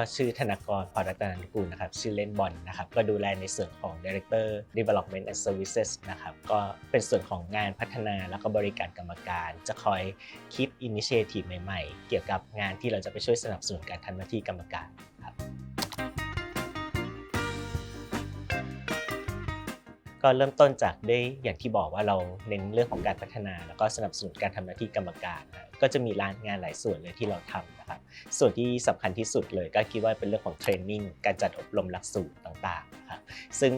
ก็ชื่อธนากรพรรัตนานุกูลนะครับ ชื่อเล่นบอลนะครับ ก็ดูแลในส่วนของ Director Development and Services นะครับ ก็เป็นส่วนของงานพัฒนาแล้วก็บริการกรรมการ จะคอยคิด Initiative ใหม่ๆ เกี่ยวกับงานที่เราจะไปช่วยสนับสนุนการทำหน้าที่กรรมการ ก็เริ่มต้นจากได้อย่างที่บอกว่าเราเน้นเรื่องของการพัฒนา แล้วก็สนับสนุนการทำหน้าที่กรรมการนะก็จะมีร้านงานหลายส่วนเลยที่เราทำนะครับส่วนที่สำคัญที่สุดเลยก็คิดว่าเป็นเรื่องของเทรนนิ่งการจัดอบรมหลักสูตรต่างๆนะครับซึ่ง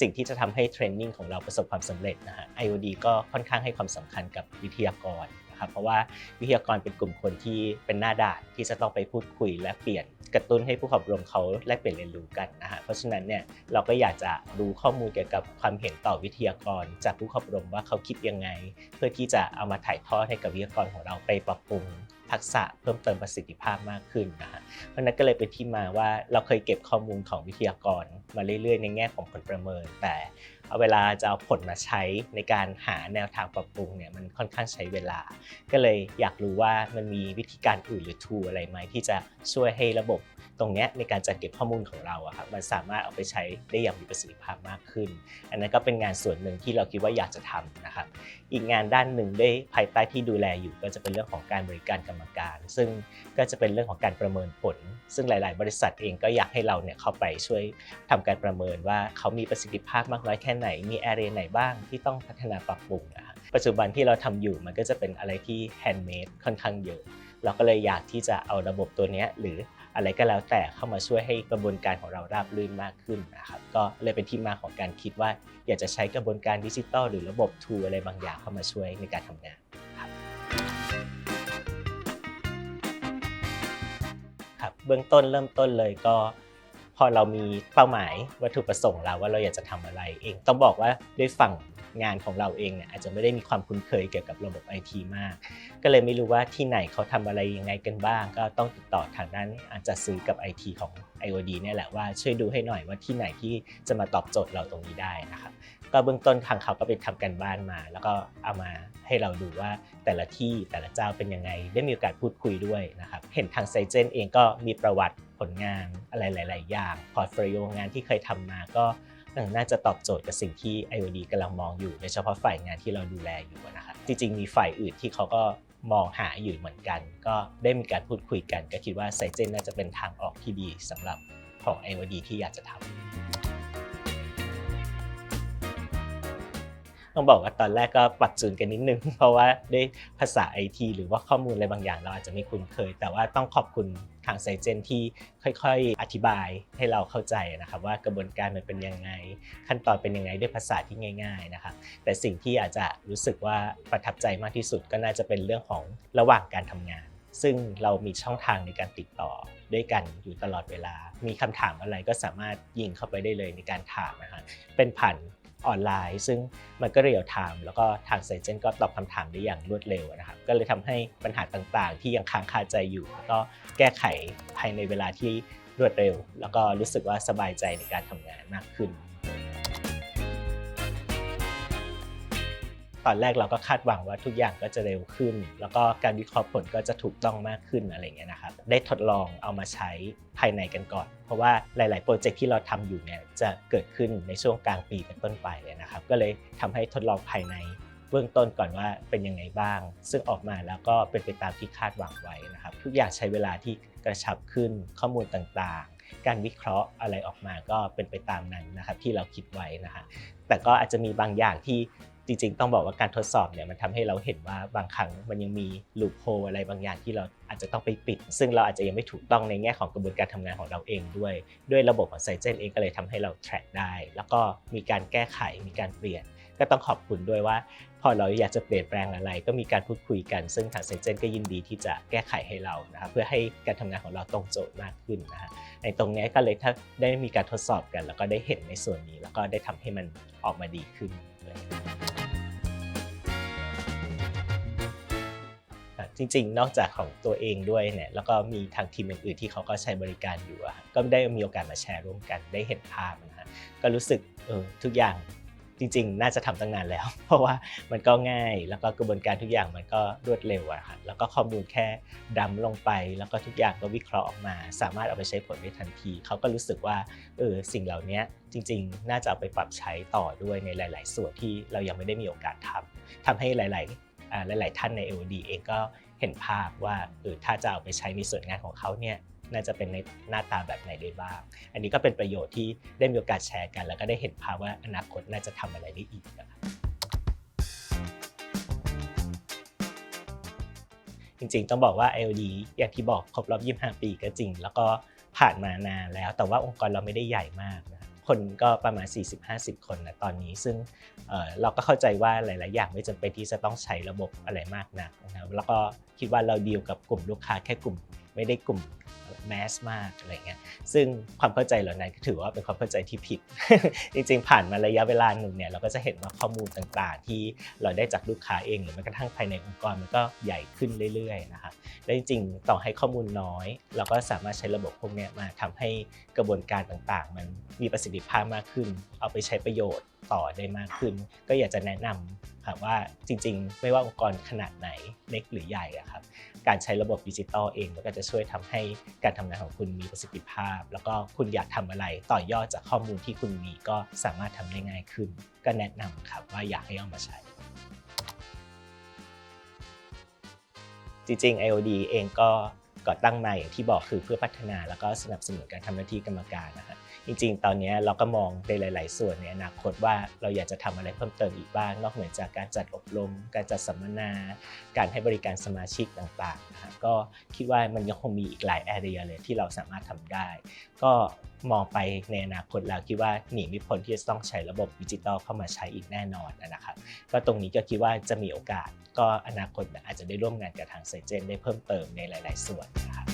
สิ่งที่จะทำให้เทรนนิ่งของเราประสบความสำเร็จนะฮะ IOD ก็ค่อนข้างให้ความสำคัญกับวิทยากร นะครับเพราะว่าวิทยากรเป็นกลุ่มคนที่เป็นหน้าด่านที่จะต้องไปพูดคุยและเปลี่ยนกระตุ้นให้ผู้ขับรมเขาแลกเปลี่ยนเรียนรู้กันนะฮะเพราะฉะนั้นเนี่ยเราก็อยากจะรู้ข้อมูลเกี่ยวกับความเห็นต่อวิทยากร จากผู้ขับรมว่าเขาคิดยังไง เพื่อที่จะเอามาถ่ายทอดให้กับวิทยากรของเราไปปรับปรุงทักษะเพิ่มเติมประสิทธิภาพมากขึ้นนะฮะเพราะฉะนั้นก็เลยเป็นที่มาว่าเราเคยเก็บข้อมูลของวิทยากรมาเรื่อยๆ ในแง่ของผลประเมิน แต่ เอาเวลาจะเอาผลมาใช้ในการหาแนวทางปรับปรุงเนี่ยมันค่อนข้างใช้เวลา ก็เลยอยากรู้ว่ามันมีวิธีการอื่นหรือทูอะไรไหมที่จะช่วยให้ระบบ ตรงนี้ในการจัดเก็บข้อมูลของเราอะครับมันสามารถเอาไปใช้ได้อย่างมีประสิทธิภาพมากขึ้น อันนั้นก็เป็นงานส่วนหนึ่งที่เราคิดว่าอยากจะทำนะครับอีกงานด้านหนึ่งได้ภายใต้ที่ดูแลอยู่ ก็จะเป็นเรื่องของการบริการกรรมการ ซึ่งก็จะเป็นเรื่องของการประเมินผล ซึ่งหลาย ๆ บริษัทเองก็อยากให้เราเนี่ยเข้าไปช่วยทำการประเมินว่าเขามีประสิทธิภาพมากน้อยแค่ไหนมีแอเรียไหนบ้างที่ต้องพัฒนาปรับปรุงนะครับปัจจุบันที่เราทำอยู่มันก็จะเป็นอะไรที่แฮนด์เมดค่อนข้างเยอะเราก็เลยอยากที่จะเอาระบบตัวนี้หรือ อะไรก็แล้วแต่เข้ามาช่วยให้กระบวนการของเราราบรื่นมากขึ้นนะครับก็เลยเป็นที่มาของการคิดว่า อยากจะใช้กระบวนการดิจิทัลหรือระบบทูอะไรบางอย่างเข้ามาช่วยในการทำงานครับครับเบื้องต้นเริ่มต้นเลยก็พอเรามีเป้าหมายวัตถุประสงค์แล้วว่าเราอยากจะทำอะไรเองต้องบอกว่าด้วยฝั่ง งานของเราเองเนี่ยอาจจะไม่ได้มีความคุ้นเคยเกี่ยวกับระบบไอทีมาก ก็เลยไม่รู้ว่าที่ไหนเขาทำอะไรยังไงกันบ้าง ก็ต้องติดต่อทางด้านอาจจะซื้อกับ IT ของ IOD เนี่ยแหละว่าช่วยดูให้หน่อยว่าที่ไหนที่จะมาตอบโจทย์เราตรงนี้ได้นะครับก็เบื้องต้นทางเขาก็ไปทำกันบ้านมา แล้วก็เอามาให้เราดูว่าแต่ละที่แต่ละเจ้าเป็นยังไง ได้มีโอกาสพูดคุยด้วยนะครับเห็นทางไซเจนเองก็มีประวัติผลงานอะไรหลาย ๆ อย่างพอร์ตโฟลิโองานที่เคยทำมาก็ น่าจะตอบโจทย์กับสิ่งที่ IOD กำลังมองอยู่โดยเฉพาะฝ่ายงานที่เราดูแลอยู่นะครับจริงๆ มีฝ่ายอื่นที่เขาก็มองหาอยู่เหมือนกัน ก็ได้มีการพูดคุยกัน ก็คิดว่าไซเจนน่าจะเป็นทางออกที่ดีสำหรับของ IOD ที่อยากจะทำ ต้องบอกว่าตอนแรกก็ปรับจูนกันนิดนึง เพราะว่าด้วยภาษาไอทีหรือว่าข้อมูลอะไรบางอย่างเราอาจจะไม่คุ้นเคย แต่ว่าต้องขอบคุณทางไซเจนที่ค่อยๆ อธิบายให้เราเข้าใจนะครับว่ากระบวนการมันเป็นยังไง ขั้นตอนเป็นยังไงด้วยภาษาที่ง่าย ๆนะครับแต่สิ่งที่อาจจะรู้สึกว่าประทับใจมากที่สุดก็น่าจะเป็นเรื่องของระหว่างการทำงาน ซึ่งเรามีช่องทางในการติดต่อด้วยกันอยู่ตลอดเวลา มีคำถามอะไรก็สามารถยิงเข้าไปได้เลยในการถามนะฮะเป็นผ่าน ออนไลน์ ซึ่งมันก็เรียลไทม์แล้วก็ทางเซเจนก็ตอบคำถามได้อย่างรวดเร็วนะครับก็เลยทำให้ปัญหาต่างๆ ที่ยังค้างคาใจอยู่ ก็แก้ไขภายในเวลาที่รวดเร็ว แล้วก็รู้สึกว่าสบายใจในการทำงานมากขึ้น ตอนแรกเราก็คาดหวังว่าทุกอย่างก็จะเร็วขึ้น แล้วก็การวิเคราะห์ผลก็จะถูกต้องมากขึ้นอะไรเงี้ยนะครับได้ทดลองเอามาใช้ภายในกันก่อน เพราะว่าหลาย ๆ โปรเจกต์ที่เราทำอยู่เนี่ยจะเกิดขึ้นในช่วงกลางปีเป็นต้นไปนะครับ ก็เลยทำให้ทดลองภายในเบื้องต้นก่อนว่าเป็นยังไงบ้าง ซึ่งออกมาแล้วก็เป็นไปตามที่คาดหวังไว้นะครับ ทุกอย่างใช้เวลาที่กระชับขึ้นข้อมูลต่างๆ การวิเคราะห์อะไรออกมาก็เป็นไปตามนั้นนะครับที่เราคิดไว้นะฮะแต่ก็อาจจะมีบางอย่างที่ จริงๆ ต้องบอกว่าการทดสอบเนี่ยมันทำให้เราเห็นว่าบางครั้งมันยังมีลูปโฮอะไรบางอย่างที่เราอาจจะต้องไปปิด ซึ่งเราอาจจะยังไม่ถูกต้องในแง่ของกระบวนการทำงานของเราเองด้วย ด้วยระบบของไซเจนเองก็เลยทำให้เรา track ได้ แล้วก็มีการแก้ไขมีการเปลี่ยน ก็ต้องขอบคุณด้วยว่า พอเราอยากจะเปลี่ยนแปลงอะไร ก็มีการพูดคุยกัน ซึ่งทางไซเจนก็ยินดีที่จะแก้ไขให้เรานะครับเพื่อให้การทำงานของเราตรงโจทย์มากขึ้นนะฮะในตรงนี้ก็เลยถ้าได้มีการทดสอบกัน แล้วก็ได้เห็นในส่วนนี้ แล้วก็ได้ทำให้มันออกมาดีขึ้น จริง ๆ นอกจากของตัวเองด้วยเนี่ยแล้วก็มีทางทีมอื่นๆที่เขาก็ใช้บริการอยู่อะก็ได้มีโอกาสมาแชร์ร่วมกันได้เห็นภาพนะฮะก็รู้สึกเออทุกอย่างจริง ๆ น่าจะทำตั้งนานแล้ว เพราะว่ามันก็ง่ายแล้วก็กระบวนการทุกอย่างมันก็รวดเร็วอะครับแล้วก็ข้อมูลแค่ดำลงไป แล้วก็ทุกอย่างก็วิเคราะห์ออกมา สามารถเอาไปใช้ผลได้ทันที เขาก็รู้สึกว่าเออสิ่งเหล่านี้จริง ๆ น่าจะเอาไปปรับใช้ต่อด้วยในหลาย ๆ ส่วนที่เรายังไม่ได้มีโอกาสทำทำให้หลาย ๆ หลาย ๆ ท่านใน LD เองก็ เห็นภาพว่าเออถ้าจะเอาไปใช้ในส่วนงานของเขาเนี่ยน่าจะเป็นในหน้าตาแบบไหนได้บ้าง อันนี้ก็เป็นประโยชน์ที่ได้มีโอกาสแชร์กัน แล้วก็ได้เห็นภาพว่าอนาคตน่าจะทำอะไรได้อีกนะครับจริงๆ ต้องบอกว่า LD อย่างที่บอกครบรอบ 25 ปีก็จริง แล้วก็ผ่านมานานแล้ว แต่ว่าองค์กรเราไม่ได้ใหญ่มากนะ คนก็ประมาณ 40-50 คนนะตอนนี้ ซึ่งเเราก็เข้าใจว่าหลาย ๆ อย่างไม่จำเป็นที่จะต้องใช้ระบบอะไรมากนักนะครับแล้วก็คิดว่าเราดีลกับกลุ่มลูกค้าแค่กลุ่ม ไม่ได้กลุ่มแมสมากอะไรเงี้ยซึ่งความเข้าใจเหล่านั้นก็ถือว่าเป็นความเข้าใจที่ผิด จริงๆ ผ่านมาระยะเวลาหนึ่งเนี่ยเราก็จะเห็นว่าข้อมูลต่างๆ ที่เราได้จากลูกค้าเองหรือแม้กระทั่งภายในองค์กรมันก็ใหญ่ขึ้นเรื่อยๆนะครับและจริงๆต่อให้ข้อมูลน้อย เราก็สามารถใช้ระบบพวกนี้มาทำให้กระบวนการต่างๆ มันมีประสิทธิภาพมากขึ้น เอาไปใช้ประโยชน์ ต่อได้มากขึ้น ก็อยากจะแนะนำครับว่าจริงๆ ไม่ว่าองค์กรขนาดไหนเล็กหรือใหญ่อะครับการใช้ระบบดิจิตอลเองมันก็จะช่วยทำให้การทำงานของคุณมีประสิทธิภาพ แล้วก็คุณอยากทำอะไรต่อยอดจากข้อมูลที่คุณมีก็สามารถทำได้ง่ายขึ้น ก็แนะนำครับว่าอยากให้เอามาใช้ จริงๆ IOD เองก็ ก่อตั้งมาอย่างที่บอกคือเพื่อพัฒนาแล้วก็สนับสนุนการทำหน้าที่กรรมการนะฮะจริง ๆ ตอนนี้เราก็มองในหลาย ๆ ส่วนในอนาคตว่าเราอยากจะทำอะไรเพิ่มเติมอีกบ้าง นอกเหนือจากการจัดอบรม การจัดสัมมนา การให้บริการสมาชิกต่างๆนะฮะก็คิดว่ามันยังคงมีอีกหลายแอเรียเลยที่เราสามารถทำได้ ก็ มองไปในอนาคตแล้วคิดว่าหนีไม่พ้นที่จะต้องใช้ระบบดิจิตอลเข้ามาใช้อีกแน่นอนนะครับก็ตรงนี้ก็คิดว่าจะมีโอกาส ก็อนาคตอาจจะได้ร่วมงานกับทางไซเจนได้เพิ่มเติมในหลาย ๆ ส่วนนะครับ